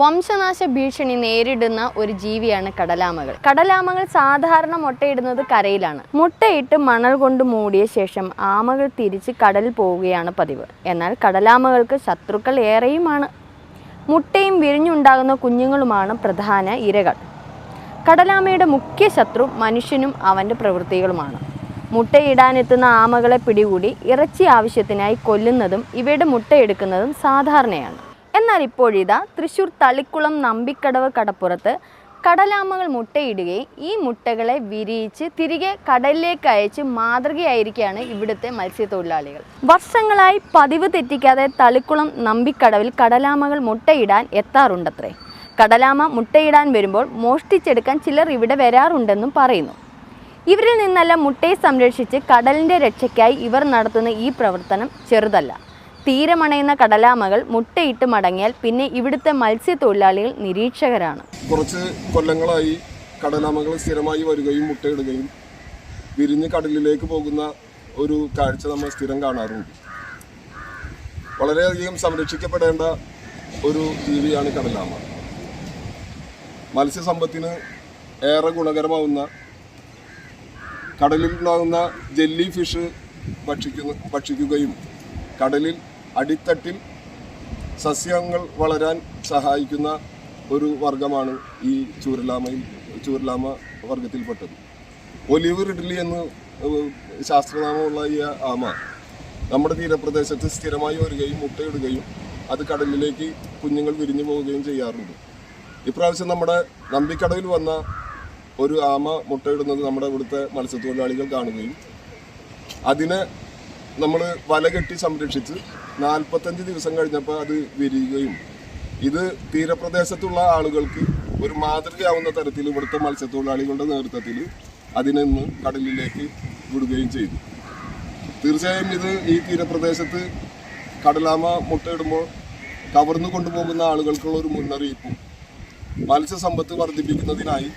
വംശനാശ ഭീഷണി നേരിടുന്ന ഒരു ജീവിയാണ് കടലാമകൾ. കടലാമകൾ സാധാരണ മുട്ടയിടുന്നത് കരയിലാണ്. മുട്ടയിട്ട് മണൽ കൊണ്ട് മൂടിയ ശേഷം ആമകൾ തിരിച്ച് കടലിൽ പോവുകയാണ് പതിവ്. എന്നാൽ കടലാമകൾക്ക് ശത്രുക്കൾ ഏറെയുമാണ്. മുട്ടയും വിരിഞ്ഞുണ്ടാകുന്ന കുഞ്ഞുങ്ങളുമാണ് പ്രധാന ഇരകൾ. കടലാമയുടെ മുഖ്യ ശത്രു മനുഷ്യനും അവന്റെ പ്രവൃത്തികളുമാണ്. മുട്ടയിടാനെത്തുന്ന ആമകളെ പിടികൂടി ഇറച്ചി ആവശ്യത്തിനായി കൊല്ലുന്നതും ഇവയുടെ മുട്ടയെടുക്കുന്നതും സാധാരണയാണ്. എന്നാൽ ഇപ്പോഴിതാ തൃശൂർ തളിക്കുളം നമ്പിക്കടവ് കടപ്പുറത്ത് കടലാമകൾ മുട്ടയിടുകയും ഈ മുട്ടകളെ വിരിയിച്ച് തിരികെ കടലിലേക്ക് അയച്ച് മാതൃകയായിരിക്കുകയാണ് ഇവിടുത്തെ മത്സ്യത്തൊഴിലാളികൾ. വർഷങ്ങളായി പതിവ് തെറ്റിക്കാതെ തളിക്കുളം നമ്പിക്കടവിൽ കടലാമകൾ മുട്ടയിടാൻ എത്താറുണ്ടത്രേ. കടലാമ മുട്ടയിടാൻ വരുമ്പോൾ മോഷ്ടിച്ചെടുക്കാൻ ചിലർ ഇവിടെ വരാറുണ്ടെന്നും പറയുന്നു. ഇവരിൽ നിന്നെല്ലാം മുട്ടയെ സംരക്ഷിച്ച് കടലിന്റെ രക്ഷയ്ക്കായി ഇവർ നടത്തുന്ന ഈ പ്രവർത്തനം ചെറുതല്ല. തീരമണയുന്ന കടലാമകൾ മുട്ടയിട്ട് മടങ്ങിയാൽ പിന്നെ ഇവിടുത്തെ മത്സ്യത്തൊഴിലാളികൾ നിരീക്ഷകരാണ്. കുറച്ച് കൊല്ലങ്ങളായി കടലാമകൾ സ്ഥിരമായി വരികയും മുട്ടയിടുകയും വിരിഞ്ഞ് കടലിലേക്ക് പോകുന്ന ഒരു കാഴ്ച നമ്മൾ സ്ഥിരം കാണാറുണ്ട്. വളരെയധികം സംരക്ഷിക്കപ്പെടേണ്ട ഒരു ജീവിയാണ് കടലാമ. മത്സ്യസമ്പത്തിന് ഏറെ ഗുണകരമാവുന്ന കടലിൽ ഉണ്ടാകുന്ന ജെല്ലി ഫിഷ് ഭക്ഷിക്കുന്ന ഭക്ഷിക്കുകയും കടലിൽ അടിത്തട്ടിൽ സസ്യങ്ങൾ വളരാൻ സഹായിക്കുന്ന ഒരു വർഗമാണ് ഈ ചൂരലാമയിൽ ചൂരലാമ വർഗത്തിൽപ്പെട്ടത് ഒലിവ് റിഡ്ലി എന്ന് ശാസ്ത്രനാമമുള്ള ഈ ആമ നമ്മുടെ തീരപ്രദേശത്ത് സ്ഥിരമായി വരികയും മുട്ടയിടുകയും അത് കടലിലേക്ക് കുഞ്ഞുങ്ങൾ വിരിഞ്ഞു പോവുകയും ചെയ്യാറുണ്ട്. ഇപ്രാവശ്യം നമ്മുടെ നമ്പിക്കടവിൽ വന്ന ഒരു ആമ മുട്ടയിടുന്നത് നമ്മുടെ ഇവിടുത്തെ മത്സ്യത്തൊഴിലാളികൾ കാണുകയും അതിനെ നമ്മൾ വല കെട്ടി സംരക്ഷിച്ച് നാൽപ്പത്തഞ്ച് ദിവസം കഴിഞ്ഞപ്പോൾ അത് വിരിയുകയും ഇത് തീരപ്രദേശത്തുള്ള ആളുകൾക്ക് ഒരു മാതൃകയാവുന്ന തരത്തിൽ ഇവിടുത്തെ മത്സ്യത്തൊഴിലാളികളുടെ നേതൃത്വത്തിൽ അതിനെ ഇന്ന് കടലിലേക്ക് വിടുകയും ചെയ്തു. തീർച്ചയായും ഇത് ഈ തീരപ്രദേശത്ത് കടലാമ മുട്ടയിടുമ്പോൾ കവർന്നു കൊണ്ടുപോകുന്ന ആളുകൾക്കുള്ള ഒരു മുന്നറിയിപ്പും മത്സ്യസമ്പത്ത് വർദ്ധിപ്പിക്കുന്നതിനായി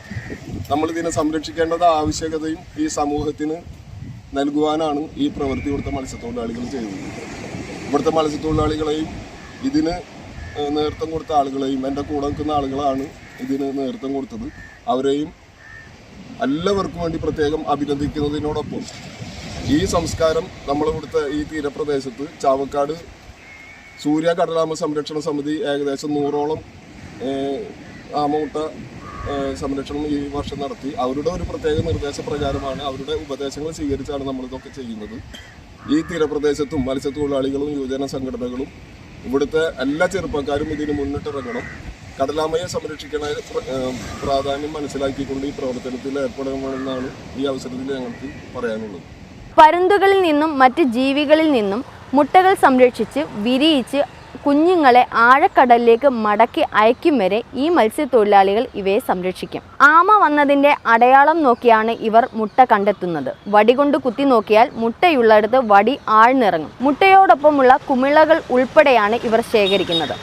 നമ്മൾ ഇതിനെ സംരക്ഷിക്കേണ്ടത് ആവശ്യകതയും ഈ സമൂഹത്തിന് നൽകുവാനാണ് ഈ പ്രവൃത്തി ഇവിടുത്തെ മത്സ്യത്തൊഴിലാളികൾ ചെയ്യുന്നത്. ഇവിടുത്തെ മത്സ്യത്തൊഴിലാളികളെയും ഇതിന് നേതൃത്വം കൊടുത്ത ആളുകളെയും എന്റെ കൂടെ നിൽക്കുന്ന ആളുകളാണ് ഇതിന് നേതൃത്വം കൊടുത്തത്. അവരെയും എല്ലാവർക്കും വേണ്ടി പ്രത്യേകം അഭിനന്ദിക്കുന്നതിനോടൊപ്പം ഈ സംസ്കാരം നമ്മളിവിടുത്തെ ഈ തീരപ്രദേശത്ത് ചാവക്കാട് സൂര്യ കടലാമ സംരക്ഷണ സമിതി ഏകദേശം നൂറോളം ആമൂട്ട സംരക്ഷണം ഈ വർഷം നടത്തി. അവരുടെ ഒരു പ്രത്യേക നിർദ്ദേശ നിർദ്ദേശപ്രകാരമാണ് അവരുടെ ഉപദേശങ്ങൾ സ്വീകരിച്ചാണ് നമ്മളിതൊക്കെ ചെയ്യുന്നത്. ഈ തീരപ്രദേശത്തും മത്സ്യത്തൊഴിലാളികളും യുവജന സംഘടനകളും ഇവിടുത്തെ എല്ലാ ചെറുപ്പക്കാരും ഇതിന് മുന്നിട്ടിറങ്ങണം. കടലാമയെ സംരക്ഷിക്കണ പ്രാധാന്യം മനസ്സിലാക്കിക്കൊണ്ട് ഈ പ്രവർത്തനത്തിൽ ഏർപ്പെടണമെന്നാണ് ഈ അവസരത്തിൽ ഞങ്ങൾക്ക് പറയാനുള്ളത്. പരുന്തുകളിൽ നിന്നും മറ്റ് ജീവികളിൽ നിന്നും മുട്ടകൾ സംരക്ഷിച്ച് വിരിയിച്ച് കുഞ്ഞുങ്ങളെ ആഴക്കടലിലേക്ക് മടക്കി അയക്കും വരെ ഈ മത്സ്യത്തൊഴിലാളികൾ ഇവയെ സംരക്ഷിക്കും. ആമ വന്നതിന്റെ അടയാളം നോക്കിയാണ് ഇവർ മുട്ട കണ്ടെത്തുന്നത്. വടികൊണ്ട് കുത്തി നോക്കിയാൽ മുട്ടയുള്ളിടത്ത് വടി ആഴ്ന്നിറങ്ങും. മുട്ടയോടൊപ്പമുള്ള കുമിളകൾ ഉൾപ്പെടെയാണ് ഇവർ ശേഖരിക്കുന്നത്.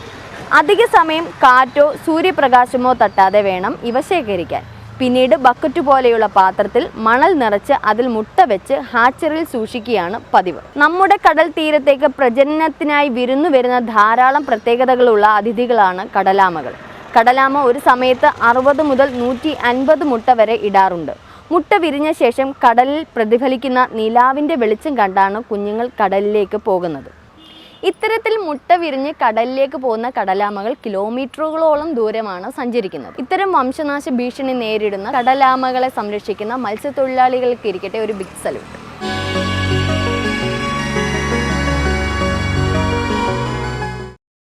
അധിക സമയം കാറ്റോ സൂര്യപ്രകാശമോ തട്ടാതെ വേണം ഇവ ശേഖരിക്കാൻ. പിന്നീട് ബക്കറ്റ് പോലെയുള്ള പാത്രത്തിൽ മണൽ നിറച്ച് അതിൽ മുട്ട വെച്ച് ഹാച്ചറിൽ സൂക്ഷിക്കുകയാണ് പതിവ്. നമ്മുടെ കടൽ തീരത്തേക്ക് പ്രജനനത്തിനായി വിരുന്നു വരുന്ന ധാരാളം പ്രത്യേകതകളുള്ള അതിഥികളാണ് കടലാമകൾ. കടലാമ ഒരു സമയത്ത് അറുപത് മുതൽ നൂറ്റി അൻപത് മുട്ട വരെ ഇടാറുണ്ട്. മുട്ട വിരിഞ്ഞ ശേഷം കടലിൽ പ്രതിഫലിക്കുന്ന നിലാവിന്റെ വെളിച്ചം കണ്ടാണ് കുഞ്ഞുങ്ങൾ കടലിലേക്ക് പോകുന്നത്. ഇത്തരത്തിൽ മുട്ട വിരിഞ്ഞ് കടലിലേക്ക് പോകുന്ന കടലാമകൾ കിലോമീറ്ററുകളോളം ദൂരമാണ് സഞ്ചരിക്കുന്നത്. ഇത്തരം വംശനാശ ഭീഷണി നേരിടുന്ന കടലാമകളെ സംരക്ഷിക്കുന്ന മത്സ്യത്തൊഴിലാളികൾക്ക് ഇരിക്കട്ടെ ഒരു ബിഗ് സല്യൂട്ട്